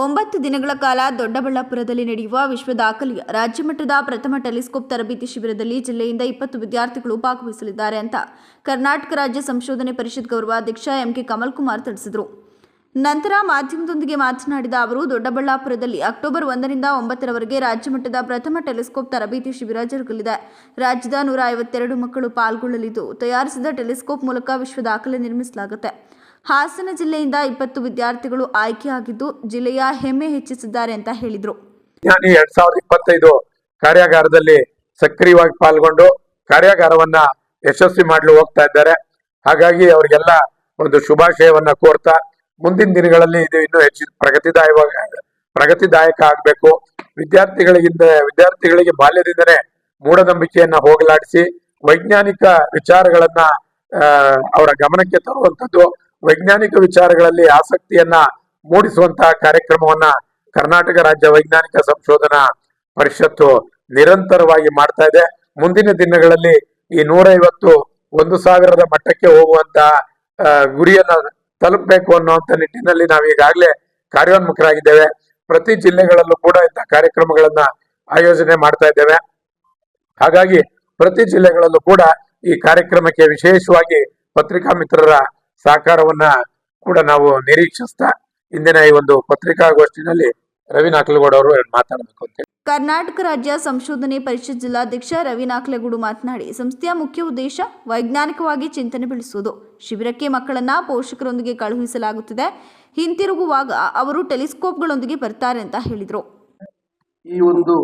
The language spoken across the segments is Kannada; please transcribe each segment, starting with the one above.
ಒಂಬತ್ತು ದಿನಗಳ ಕಾಲ ದೊಡ್ಡಬಳ್ಳಾಪುರದಲ್ಲಿ ನಡೆಯುವ ವಿಶ್ವ ದಾಖಲೆಯ ರಾಜ್ಯಮಟ್ಟದ ಪ್ರಥಮ ಟೆಲಿಸ್ಕೋಪ್ ತರಬೇತಿ ಶಿಬಿರದಲ್ಲಿ ಜಿಲ್ಲೆಯಿಂದ ಇಪ್ಪತ್ತು ವಿದ್ಯಾರ್ಥಿಗಳು ಭಾಗವಹಿಸಲಿದ್ದಾರೆ ಅಂತ ಕರ್ನಾಟಕ ರಾಜ್ಯ ಸಂಶೋಧನೆ ಪರಿಷತ್ ಗೌರವಾಧ್ಯಕ್ಷ ಎಂಕೆ ಕಮಲ್ ಕುಮಾರ್ ತಿಳಿಸಿದರು. ನಂತರ ಮಾಧ್ಯಮದೊಂದಿಗೆ ಮಾತನಾಡಿದ ಅವರು, ದೊಡ್ಡಬಳ್ಳಾಪುರದಲ್ಲಿ ಅಕ್ಟೋಬರ್ ಒಂದರಿಂದ ಒಂಬತ್ತರವರೆಗೆ ರಾಜ್ಯಮಟ್ಟದ ಪ್ರಥಮ ಟೆಲಿಸ್ಕೋಪ್ ತರಬೇತಿ ಶಿಬಿರ ಜರುಗಲಿದೆ. ರಾಜ್ಯದ ನೂರ ಐವತ್ತೆರಡು ಮಕ್ಕಳು ಪಾಲ್ಗೊಳ್ಳಲಿದ್ದು, ತಯಾರಿಸಿದ ಟೆಲಿಸ್ಕೋಪ್ ಮೂಲಕ ವಿಶ್ವ ದಾಖಲೆ ನಿರ್ಮಿಸಲಾಗುತ್ತೆ. ಹಾಸನ ಜಿಲ್ಲೆಯಿಂದ ಇಪ್ಪತ್ತು ವಿದ್ಯಾರ್ಥಿಗಳು ಆಯ್ಕೆಯಾಗಿದ್ದು ಜಿಲ್ಲೆಯ ಹೆಮ್ಮೆ ಹೆಚ್ಚಿಸಿದ್ದಾರೆ ಅಂತ ಹೇಳಿದರು. ಎರಡ್ ಸಾವಿರದ ಇಪ್ಪತ್ತೈದು ಕಾರ್ಯಾಗಾರದಲ್ಲಿ ಸಕ್ರಿಯವಾಗಿ ಪಾಲ್ಗೊಂಡು ಕಾರ್ಯಾಗಾರವನ್ನ ಯಶಸ್ವಿ ಮಾಡಲು ಹೋಗ್ತಾ ಇದ್ದಾರೆ. ಹಾಗಾಗಿ ಅವರಿಗೆಲ್ಲ ಒಂದು ಶುಭಾಶಯವನ್ನ ಕೋರ್ತಾ ಮುಂದಿನ ದಿನಗಳಲ್ಲಿ ಇದು ಇನ್ನೂ ಹೆಚ್ಚು ಪ್ರಗತಿದಾಯವಾಗ, ಪ್ರಗತಿದಾಯಕ ಆಗಬೇಕು. ವಿದ್ಯಾರ್ಥಿಗಳಿಗಿಂತ ವಿದ್ಯಾರ್ಥಿಗಳಿಗೆ ಬಾಲ್ಯದಿಂದಲೇ ಮೂಢನಂಬಿಕೆಯನ್ನ ಹೋಗಲಾಡಿಸಿ ವೈಜ್ಞಾನಿಕ ವಿಚಾರಗಳನ್ನ ಅವರ ಗಮನಕ್ಕೆ ತರುವಂತದ್ದು ವೈಜ್ಞಾನಿಕ ವಿಚಾರಗಳಲ್ಲಿ ಆಸಕ್ತಿಯನ್ನ ಮೂಡಿಸುವಂತಹ ಕಾರ್ಯಕ್ರಮವನ್ನ ಕರ್ನಾಟಕ ರಾಜ್ಯ ವೈಜ್ಞಾನಿಕ ಸಂಶೋಧನಾ ಪರಿಷತ್ತು ನಿರಂತರವಾಗಿ ಮಾಡ್ತಾ ಇದೆ. ಮುಂದಿನ ದಿನಗಳಲ್ಲಿ ಈ ನೂರೈವತ್ತು ಒಂದು ಸಾವಿರದ ಮಟ್ಟಕ್ಕೆ ಹೋಗುವಂತ ಗುರಿಯನ್ನ ತಲುಪಬೇಕು ಅನ್ನುವಂತ ನಿಟ್ಟಿನಲ್ಲಿ ನಾವು ಈಗಾಗಲೇ ಕಾರ್ಯೋನ್ಮುಖರಾಗಿದ್ದೇವೆ. ಪ್ರತಿ ಜಿಲ್ಲೆಗಳಲ್ಲೂ ಕೂಡ ಇಂಥ ಕಾರ್ಯಕ್ರಮಗಳನ್ನ ಆಯೋಜನೆ ಮಾಡ್ತಾ ಇದ್ದೇವೆ. ಹಾಗಾಗಿ ಪ್ರತಿ ಜಿಲ್ಲೆಗಳಲ್ಲೂ ಕೂಡ ಈ ಕಾರ್ಯಕ್ರಮಕ್ಕೆ ವಿಶೇಷವಾಗಿ ಪತ್ರಿಕಾ ಮಿತ್ರರ ಸಹಕಾರವನ್ನ ಕೂಡ ನಾವು ನಿರೀಕ್ಷಿಸ್ತಾ ಇಂದಿನ ಈ ಒಂದು ಪತ್ರಿಕಾಗೋಷ್ಠಿನಲ್ಲಿ ರವಿ ನಾಕಲಗೌಡ ಅವರು ಮಾತಾಡಬೇಕು ಅಂತ ಹೇಳಿ. ಕರ್ನಾಟಕ ರಾಜ್ಯ ಸಂಶೋಧನೆ ಪರಿಷತ್ ಜಿಲ್ಲಾಧ್ಯಕ್ಷ ರವಿ ನಾಕ್ಲಗೂಡು ಮಾತನಾಡಿ ಸಂಸ್ಥೆಯ ಮುಖ್ಯ ಉದ್ದೇಶ ವೈಜ್ಞಾನಿಕವಾಗಿ ಚಿಂತನೆ ಬೆಳೆಸುವುದು. ಶಿಬಿರಕ್ಕೆ ಮಕ್ಕಳನ್ನ ಪೋಷಕರೊಂದಿಗೆ ಕಳುಹಿಸಲಾಗುತ್ತಿದೆ. ಹಿಂತಿರುಗುವಾಗ ಅವರು ಟೆಲಿಸ್ಕೋಪ್ಗಳೊಂದಿಗೆ ಬರ್ತಾರೆ ಅಂತ ಹೇಳಿದರು. ಈ ಒಂದು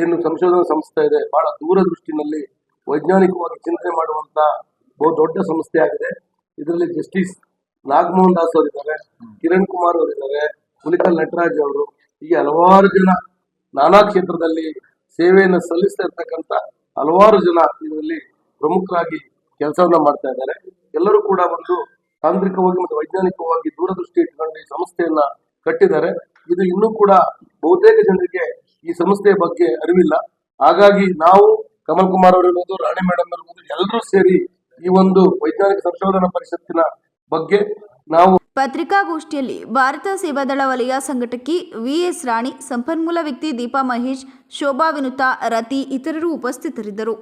ಏನು ಸಂಶೋಧನಾ ಸಂಸ್ಥೆ ಇದೆ ಬಹಳ ದೂರದೃಷ್ಟಿನಲ್ಲಿ ವೈಜ್ಞಾನಿಕವಾಗಿ ಚಿಂತನೆ ಮಾಡುವಂತ ಬಹು ದೊಡ್ಡ ಸಂಸ್ಥೆ ಆಗಿದೆ ಇದರಲ್ಲಿ ಜಸ್ಟಿಸ್ ನಾಗಮೋಹನ್ ದಾಸ್ ಅವರಿದ್ದಾರೆ, ಕಿರಣ್ ಕುಮಾರ್ ಅವರಿದ್ದಾರೆ ಪುಲಿಕಲ್ ನಟರಾಜ್ ಅವರು, ಹೀಗೆ ಹಲವಾರು ಜನ ನಾನಾ ಕ್ಷೇತ್ರದಲ್ಲಿ ಸೇವೆಯನ್ನು ಸಲ್ಲಿಸ್ತಾ ಇರ್ತಕ್ಕಂಥ ಹಲವಾರು ಜನ ಇದರಲ್ಲಿ ಪ್ರಮುಖರಾಗಿ ಕೆಲಸವನ್ನ ಮಾಡ್ತಾ ಇದ್ದಾರೆ. ಎಲ್ಲರೂ ಕೂಡ ಒಂದು ತಾಂತ್ರಿಕವಾಗಿ ಮತ್ತು ವೈಜ್ಞಾನಿಕವಾಗಿ ದೂರದೃಷ್ಟಿ ಇಟ್ಟುಕೊಂಡು ಈ ಸಂಸ್ಥೆಯನ್ನ ಕಟ್ಟಿದ್ದಾರೆ. ಇದು ಇನ್ನೂ ಕೂಡ ಬಹುತೇಕ ಜನರಿಗೆ ಈ ಸಂಸ್ಥೆಯ ಬಗ್ಗೆ ಅರಿವಿಲ್ಲ. ಹಾಗಾಗಿ ನಾವು ಕಮಲ್ ಕುಮಾರ್ ಅವರಿರ್ಬೋದು, ರಾಣಿ ಮೇಡಮ್ ಇರ್ಬೋದು ಎಲ್ಲರೂ ಸೇರಿ ಈ ಒಂದು ವೈಜ್ಞಾನಿಕ ಸಂಶೋಧನಾ ಪರಿಷತ್ತಿನ ಬಗ್ಗೆ ನಾವು ಪತ್ರಿಕಾಗೋಷ್ಠಿಯಲ್ಲಿ ಭಾರತ ಸೇವಾದಳ ವಲಯ ಸಂಘಟಕಿ ವಿಎಸ್ ರಾಣಿ, ಸಂಪನ್ಮೂಲ ವ್ಯಕ್ತಿ ದೀಪಾ ಮಹೇಶ್, ಶೋಭಾ ವಿನುತಾ, ರತಿ ಇತರರು ಉಪಸ್ಥಿತರಿದ್ದರು.